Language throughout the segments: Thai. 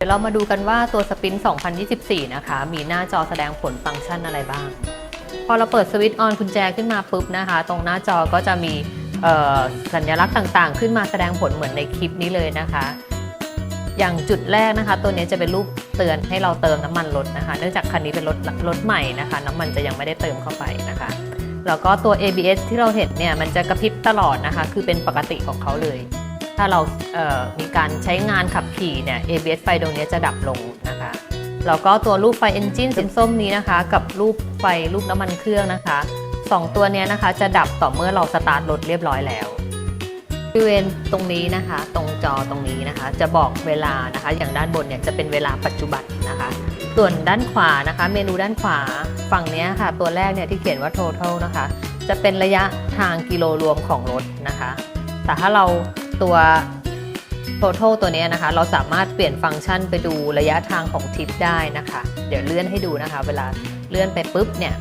เดี๋ยวเรามาดูกันว่าตัวสปิน 2024 นะคะ มีหน้าจอแสดงผลฟังก์ชันอะไรบ้าง พอเราเปิดสวิตช์ออนกุญแจขึ้นมาปุ๊บนะคะ ตรงหน้าจอก็จะมีสัญลักษณ์ต่างๆ ขึ้นมาแสดงผลเหมือนในคลิปนี้เลยนะคะ อย่างจุดแรกนะคะ ตัวนี้จะเป็นรูปเตือนให้เราเติมน้ำมันรถนะคะ เนื่องจากคันนี้เป็นรถรถใหม่นะคะ น้ำมันจะยังไม่ได้เติมเข้าไปนะคะ แล้วก็ตัว ABS ที่เราเห็นเนี่ยมันจะกระพริบตลอดนะคะ คือเป็นปกติของเขาเลย ถ้าเรามีการใช้งานขับขี่เนี่ย ABS ไฟดวงนี้จะดับลงนะคะแล้วก็ตัวรูปไฟ Engine สีส้มนี้นะคะ กับรูปไฟรูปน้ำมันเครื่องนะคะสองตัวเนี้ยนะคะจะดับต่อเมื่อเราสตาร์ทรถเรียบร้อยแล้วบริเวณตรงนี้นะคะ ตรงจอตรงนี้นะคะ จะบอกเวลานะคะ อย่างด้านบนเนี่ยจะเป็นเวลาปัจจุบันนะคะ ส่วนด้านขวานะคะ เมนูด้านขวาฝั่งนี้ค่ะ ตัวแรกเนี่ยที่เขียนว่า total นะคะ จะเป็นระยะทางกิโลรวมของรถนะคะ แต่ถ้าเรา ตัว total ตัวนี้นะคะ เราสามารถเปลี่ยนฟังก์ชันไปดูระยะทางของทริปได้นะคะ เดี๋ยวเลื่อนให้ดูนะคะ เวลาเลื่อนไปปุ๊บเนี่ย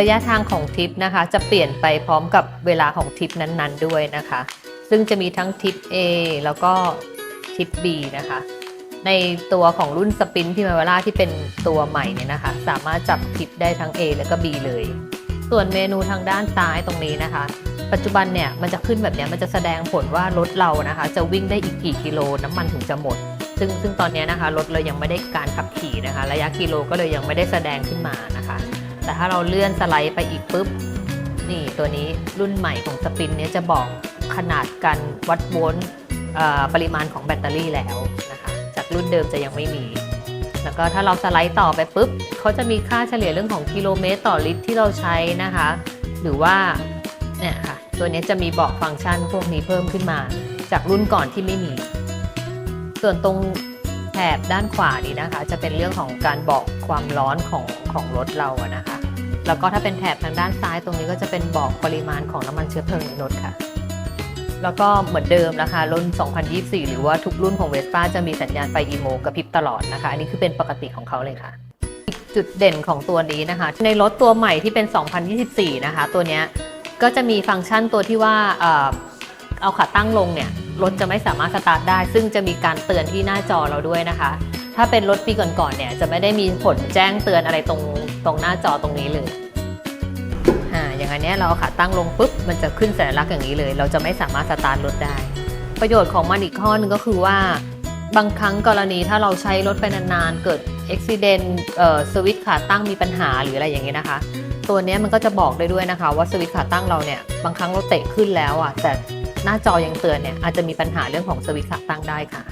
ระยะทางของทริปนะคะ จะเปลี่ยนไปพร้อมกับเวลาของทริปนั้นๆ ด้วยนะคะ ซึ่งจะมีทั้งทริป A แล้วก็ทริป B นะคะ ในตัวของรุ่นสปินพิมาเวล่าที่เป็นตัวใหม่เนี่ยนะคะ สามารถจับทริปได้ทั้ง A แล้วก็ B เลย ส่วนเมนูทางด้านซ้ายตรงนี้นะคะ ปัจจุบันเนี่ยมันจะขึ้นแบบนี้มันจะแสดงผลว่ารถเรานะคะ จะวิ่งได้อีกกี่กิโลน้ำมันถึงจะหมด ซึ่งซึ่งตอนนี้นะคะรถเรายังไม่ได้การขับขี่นะคะ ระยะกิโลก็เลยยังไม่ได้แสดงขึ้นมานะคะ แต่ถ้าเราเลื่อนสไลด์ไปอีกปุ๊บนี่ตัวนี้รุ่นใหม่ของสปินเนี้ยจะบอกขนาดการวัดโวลต์ปริมาณของแบตเตอรี่แล้วนะคะ จากรุ่นเดิมจะยังไม่มี แล้วก็ถ้าเราสไลด์ต่อไปปุ๊บเขาจะมีค่าเฉลี่ยเรื่องของกิโลเมตรต่อลิตรที่เราใช้นะคะ หรือว่า เนี่ยค่ะ ตัวนี้จะมีบอกฟังก์ชันพวกนี้เพิ่มขึ้นมา จากรุ่นก่อนที่ไม่มี ส่วนตรงแถบด้านขวานี้นะคะ จะเป็นเรื่องของการบอกความร้อนของของรถเราอะนะคะ แล้วก็ถ้าเป็นแถบทางด้านซ้ายตรงนี้ก็จะเป็นบอกปริมาณของน้ำมันเชื้อเพลิงในรถค่ะ แล้วก็เหมือนเดิมนะคะรุ่น 2024 หรือว่าทุกรุ่นของเวสป้าจะมีสัญญาณไฟอีโมกระพริบตลอดนะคะ อันนี้คือเป็นปกติของเขาเลยค่ะจุดเด่นของตัวนี้นะคะ ในรถตัวใหม่ที่เป็น 2024 นะคะ ตัวเนี้ย ก็จะมีฟังก์ชันตัวที่ว่าเอาขาตั้งลงเนี่ยรถจะไม่สามารถสตาร์ทได้ ซึ่งจะมีการเตือนที่หน้าจอเราด้วยนะคะ ถ้าเป็นรถปีก่อนๆเนี่ยจะไม่ได้มีผลแจ้งเตือนอะไรตรงตรงหน้าจอตรงนี้เลยอ่าอย่างอันนี้เราเอาขาตั้งลงปุ๊บมันจะขึ้นสัญลักษณ์อย่างนี้เลย เราจะไม่สามารถสตาร์ทรถได้ ประโยชน์ของมันอีกข้อนึงก็คือว่าบางครั้งกรณีถ้าเราใช้รถไปนานๆ เกิดอุบิเหตุเอ่อสวิตช์ขาตั้งมีปัญหาหรืออะไรอย่างนี้ยนะคะ ตัวนี้มันก็จะบอกได้ด้วยนะคะ ว่าสวิตช์ขาตั้งเราเนี่ยบางครั้งเราเตะขึ้นแล้วอะแต่หน้าจอยังเตือนเนี่ยอาจจะมีปัญหาเรื่องของสวิตช์ขาตั้งได้ค่ะ